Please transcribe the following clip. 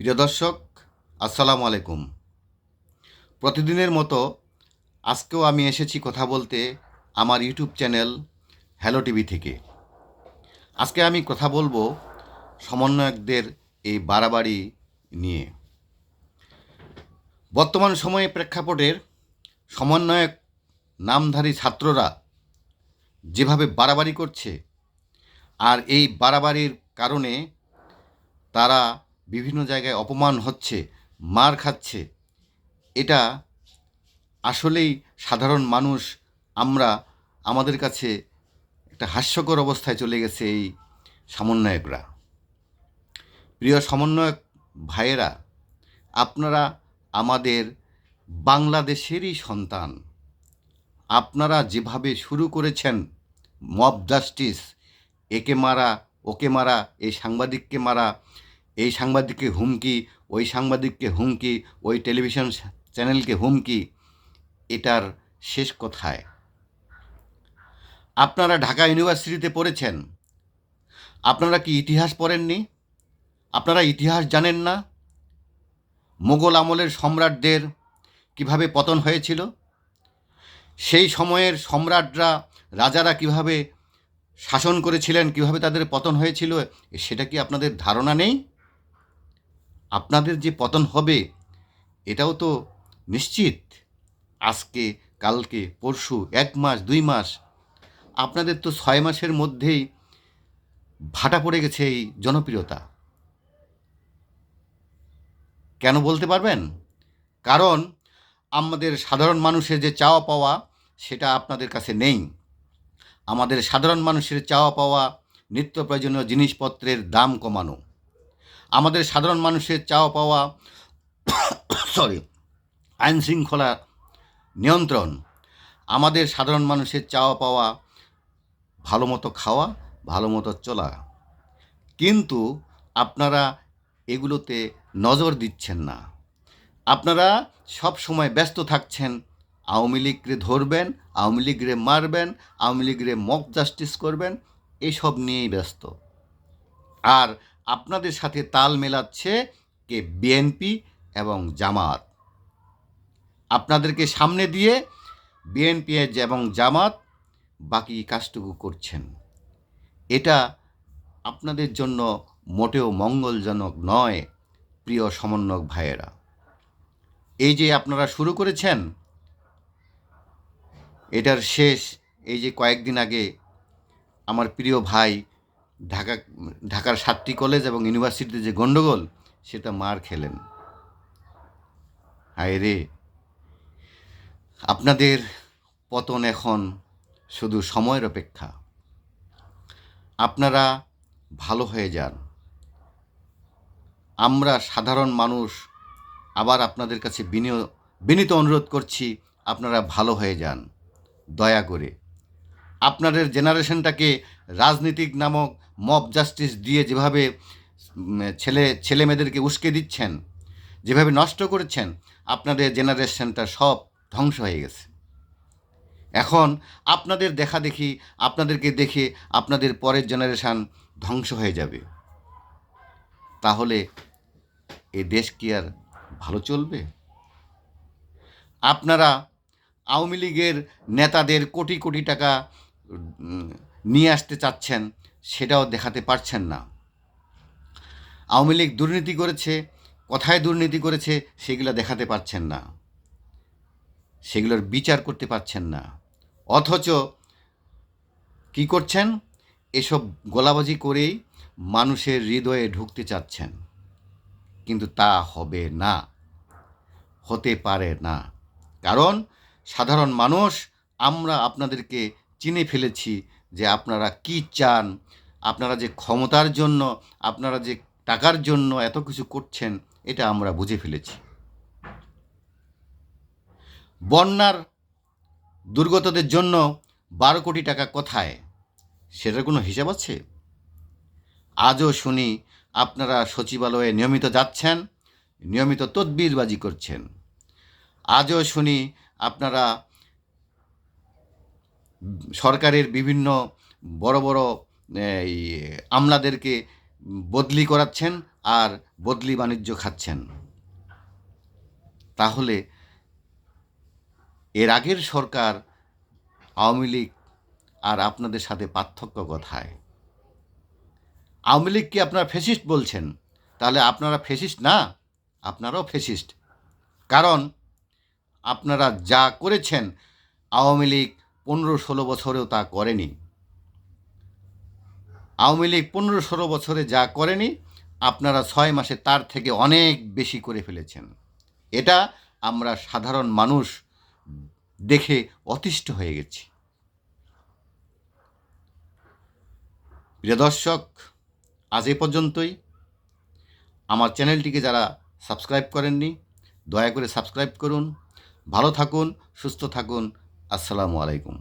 প্রিয় দর্শক, আসসালামু আলাইকুম। প্রতিদিনের মতো আজকেও আমি এসেছি কথা বলতে আমার ইউটিউব চ্যানেল হ্যালো টিভি থেকে। আজকে আমি কথা বলব সমন্বয়কদের এই বাড়াবাড়ি নিয়ে। বর্তমান সময়ে প্রেক্ষাপটের সমন্বয়ক নামধারী ছাত্ররা যেভাবে বাড়াবাড়ি করছে আর এই বাড়াবাড়ির কারণে তারা বিভিন্ন জায়গায় অপমান হচ্ছে, মার খাচ্ছে। এটা আসলেই সাধারণ মানুষ, আমরা, আমাদের কাছে একটা হাস্যকর অবস্থায় চলে গেছে এই সমন্বয়করা। প্রিয় সমন্বয়ক ভাইয়েরা, আপনারা আমাদের বাংলাদেশেরই সন্তান। আপনারা যেভাবে শুরু করেছেন, মব জাস্টিস, একে মারা, ওকে মারা, এই সাংবাদিককে মারা এই সাংবাদিককে হুমকি, ওই সাংবাদিককে হুমকি, ওই টেলিভিশন চ্যানেলকে হুমকি, এটার শেষ কোথায়। আপনারা ঢাকা ইউনিভার্সিটিতে পড়েছেন। আপনারা কি ইতিহাস পড়েননি? আপনারা ইতিহাস জানেন না? মোগল আমলের সম্রাটদের কীভাবে পতন হয়েছিল? সেই সময়ের সম্রাটরা, রাজারা কীভাবে শাসন করেছিলেন, কীভাবে তাদের পতন হয়েছিল, সেটা কি আপনাদের ধারণা নেই? আপনাদের যে পতন হবে, এটাও তো নিশ্চিত। আজকে, কালকে, পরশু, এক মাস, দুই মাস, আপনাদের তো ছয় মাসের মধ্যেই ভাটা পড়ে গেছে এই জনপ্রিয়তা। কেন বলতে পারবেন? কারণ আমাদের সাধারণ মানুষের যে চাওয়া পাওয়া, সেটা আপনাদের কাছে নেই। আমাদের সাধারণ মানুষের চাওয়া পাওয়া, নিত্য প্রয়োজনীয় জিনিসপত্রের দাম কমানো। আমাদের সাধারণ মানুষের চাওয়া পাওয়া সরি আইন শৃঙ্খলা নিয়ন্ত্রণ, আমাদের সাধারণ মানুষের চাওয়া পাওয়া, ভালো মতো খাওয়া, ভালো মতো চলা। কিন্তু আপনারা এগুলোতে নজর দিচ্ছেন না। আপনারা সব সময় ব্যস্ত থাকছেন, আওয়ামী লীগরে ধরবেন, আওয়ামী লীগরে মারবেন, আওয়ামী লীগরে মক জাস্টিস করবেন, এসব নিয়েই ব্যস্ত। আর আপনাদের সাথে তাল মেলাচ্ছে কে বিএনপি এবং জামাত। আপনাদেরকে সামনে দিয়ে বিএনপি এবং জামাত বাকি কাজটুকু করছেন। এটা আপনাদের জন্য মোটেও মঙ্গলজনক নয়, প্রিয় সমন্বয়ক ভাইয়েরা। এই যে আপনারা শুরু করেছেন, এটার শেষ, এই যে কয়েকদিন আগে আমার প্রিয় ভাই ঢাকা, ঢাকার সাতটি কলেজ এবং ইউনিভার্সিটিতে যে গণ্ডগোল সেটা মার খেলেন। হায় রে। আপনাদের পতন এখন শুধু সময়ের অপেক্ষা। আপনারা ভালো হয়ে যান। আমরা সাধারণ মানুষ, আবার আপনাদের কাছে বিনীত অনুরোধ করছি, আপনারা ভালো হয়ে যান। দয়া করে। আপনাদের জেনারেশনটাকে রাজনীতিক নামক মব জাস্টিস দিয়ে যেভাবে ছেলে ছেলে মেয়েদেরকে উস্কে দিচ্ছেন, যেভাবে নষ্ট করেছেন, আপনাদের জেনারেশনটা সব ধ্বংস হয়ে গেছে। এখন আপনাদের দেখা দেখি, আপনাদেরকে দেখে আপনাদের পরের জেনারেশান ধ্বংস হয়ে যাবে। তাহলে এ দেশ কি আর ভালো চলবে? আপনারা আওয়ামী লীগের নেতাদের কোটি কোটি টাকা নিয়ে আসতে চাচ্ছেন সেটাও দেখাতে পারছেন না। আওয়ামী লীগ দুর্নীতি করেছে, কথায় দুর্নীতি করেছে সেগুলো দেখাতে পারছেন না। সেগুলোর বিচার করতে পারছেন না। অথচ কি করছেন? এসব গোলাবাজি করেই মানুষের হৃদয়ে ঢুকতে চাচ্ছেন। কিন্তু তা হবে না, হতে পারে না। কারণ সাধারণ মানুষ, আমরা আপনাদেরকে চিনে ফেলেছি যে আপনারা কি চান, আপনারা যে ক্ষমতার জন্য, আপনারা যে টাকার জন্য এত কিছু করছেন, এটা আমরা বুঝে ফেলেছি। বন্যার দুর্গতদের জন্য বারো কোটি টাকা কোথায়? সেটার কোনো হিসাব আছে? আজও শুনি আপনারা সচিবালয়ে নিয়মিত যাচ্ছেন, নিয়মিত তদবিরবাজি করছেন। আজও শুনি আপনারা সরকারের বিভিন্ন বড় বড়, এই, আমলাদেরকে বদলি করাচ্ছেন আর বদলি বাণিজ্য খাচ্ছেন। তাহলে এর আগের সরকার, আওয়ামী লীগ আর আপনাদের সাথে পার্থক্য কথায়? আওয়ামী লীগকে আপনারা ফেসিস্ট বলছেন? তাহলে আপনারা ফেসিস্ট না, আপনারাও ফেসিস্ট। কারণ আপনারা যা করেছেন, আওয়ামী লীগ পনেরো ষোলো বছরেও তা করেনি। আওয়ামী লীগ পনেরো ষোলো বছরে যা করেনি, আপনারা ছয় মাসে তার থেকে অনেক বেশি করে ফেলেছেন। এটা আমরা সাধারণ মানুষ দেখে অতিষ্ঠ হয়ে গেছি। প্রিয় দর্শক, আজ এ পর্যন্তই। আমার চ্যানেলটিকে যারা সাবস্ক্রাইব করেননি, দয়া করে সাবস্ক্রাইব করুন। ভালো থাকুন, সুস্থ থাকুন। আসসালামু আলাইকুম।